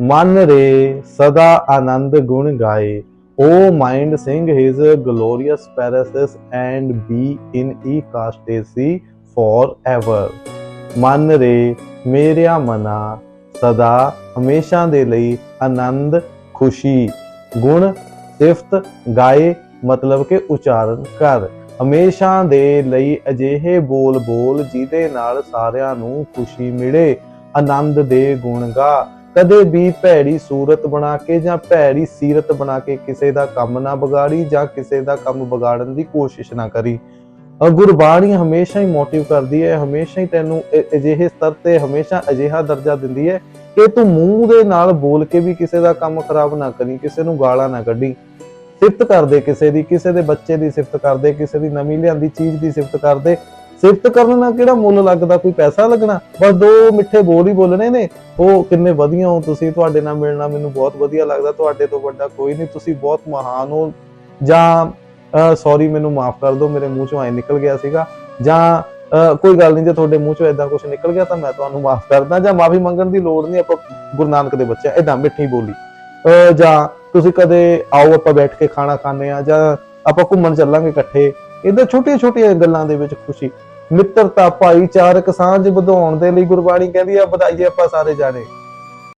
ਮਨ ਰੇ ਸਦਾ ਆਨੰਦ ਗੁਣ ਗਾਏ। O mind sing his glorious praises and be in ecstasy forever ਮਨ ਰੇ ਮੇਰਿਆ ਮਨਾ ਸਦਾ ਹਮੇਸ਼ਾ ਦੇ ਲਈ ਆਨੰਦ, ਖੁਸ਼ੀ, ਗੁਣ, ਸਿਫਤ ਗਾਏ, ਮਤਲਬ ਕਿ ਉਚਾਰਨ ਕਰ। ਹਮੇਸ਼ਾ ਦੇ ਲਈ ਅਜਿਹੇ ਬੋਲ ਬੋਲ ਜਿਹਦੇ ਨਾਲ ਸਾਰਿਆਂ ਨੂੰ ਖੁਸ਼ੀ ਮਿਲੇ। ਆਨੰਦ ਦੇ ਗੁਣ ਗਾ। ਕਦੇ ਵੀ ਭੈੜੀ ਸੂਰਤ ਬਣਾ ਕੇ ਜਾਂ ਭੈੜੀ ਸੀਰਤ ਬਣਾ ਕੇ ਕਿਸੇ ਦਾ ਕੰਮ ਨਾ ਵਿਗਾੜੀ ਜਾਂ ਕਿਸੇ ਦਾ ਕੰਮ ਵਿਗਾੜਨ ਦੀ ਕੋਸ਼ਿਸ਼ ਨਾ ਕਰੀ। ਗੁਰਬਾਣੀ ਹਮੇਸ਼ਾ ਹੀ ਮੋਟਿਵ ਕਰਦੀ ਹੈ, ਹਮੇਸ਼ਾ ਹੀ ਤੈਨੂੰ ਅਜਿਹੇ ਸਤਰ ਤੇ ਹਮੇਸ਼ਾ ਅਜਿਹਾ ਦਰਜਾ ਦਿੰਦੀ ਹੈ ਕਿ ਤੂੰ ਮੂੰਹ ਦੇ ਨਾਲ ਬੋਲ ਕੇ ਵੀ ਕਿਸੇ ਦਾ ਕੰਮ ਖਰਾਬ ਨਾ ਕਰੀ, ਕਿਸੇ ਨੂੰ ਗਾਲਾਂ ਨਾ ਕੱਢੀ। ਸਿਫਤ ਕਰਦੇ ਕਿਸੇ ਦੀ, ਕਿਸੇ ਦੇ ਬੱਚੇ ਦੀ ਸਿਫਤ ਕਰਦੇ, ਕਿਸੇ ਦੀ ਨਵੀਂ ਲਿਆਂਦੀ ਚੀਜ਼ ਦੀ ਸਿਫਤ ਕਰਦੇ। ਸਿਫਤ ਕਰਨ ਨਾਲ ਕਿਹੜਾ ਮੁੱਲ ਲੱਗਦਾ ਕੋਈ ਪੈਸਾ ਲੱਗਣਾ? ਬਸ ਦੋ ਮਿੱਠੇ ਬੋਲ ਹੀ ਬੋਲਣੇ ਨੇ। ਉਹ ਕਿੰਨੇ ਵਧੀਆ ਹੋ ਤੁਸੀਂ ਤੁਹਾਡੇ ਨਾਲ ਮਿਲਣਾ ਮੈਨੂੰ ਬਹੁਤ ਵਧੀਆ ਲੱਗਦਾ। ਤੁਹਾਡੇ ਤੋਂ ਵੱਡਾ ਕੋਈ ਨਹੀਂ ਤੁਸੀਂ ਬਹੁਤ ਮਹਾਨ ਹੋ। ਜਾਂ ਸੌਰੀ ਮੈਨੂੰ ਮਾਫ ਕਰ ਦਿਓ ਮੇਰੇ ਮੂੰਹ ਚੋਂ ਐ ਨਿਕਲ ਗਿਆ ਸੀਗਾ। ਜਾਂ ਕੋਈ ਗੱਲ ਨਹੀਂ ਜੇ ਤੁਹਾਡੇ ਮੂੰਹ ਚੋਂ ਐਦਾਂ ਕੁਝ ਨਿਕਲ ਗਿਆ ਤਾਂ ਮੈਂ ਤੁਹਾਨੂੰ ਮਾਫ ਕਰਦਾ। ਜਾਂ ਮਾਫੀ ਮੰਗਣ ਦੀ ਲੋੜ ਨਹੀਂ ਆਪਾਂ ਗੁਰੂ ਨਾਨਕ ਦੇ ਬੱਚੇ ਐਦਾਂ ਮਿੱਠੀ ਬੋਲੀ। ਅਹ, ਜਾਂ ਤੁਸੀਂ ਕਦੇ ਆਓ ਆਪਾਂ ਬੈਠ ਕੇ ਖਾਣਾ ਖਾਂਦੇ ਆ ਜਾਂ ਆਪਾਂ ਘੁੰਮਣ ਚੱਲਾਂਗੇ ਇਕੱਠੇ। ਇਦਾਂ ਛੋਟੀਆਂ ਛੋਟੀਆਂ ਗੱਲਾਂ ਦੇ ਵਿੱਚ ਖੁਸ਼ੀ। ਮਿੱਤਰਤਾ ਭਾਈਚਾਰਕ ਸਾਂਝ ਵਧਾਉਣ ਦੇ ਲਈ ਗੁਰਬਾਣੀ ਕਹਿੰਦੀ ਆ ਵਧਾਈਏ ਆਪਾਂ ਸਾਰੇ ਜਾਣੇ।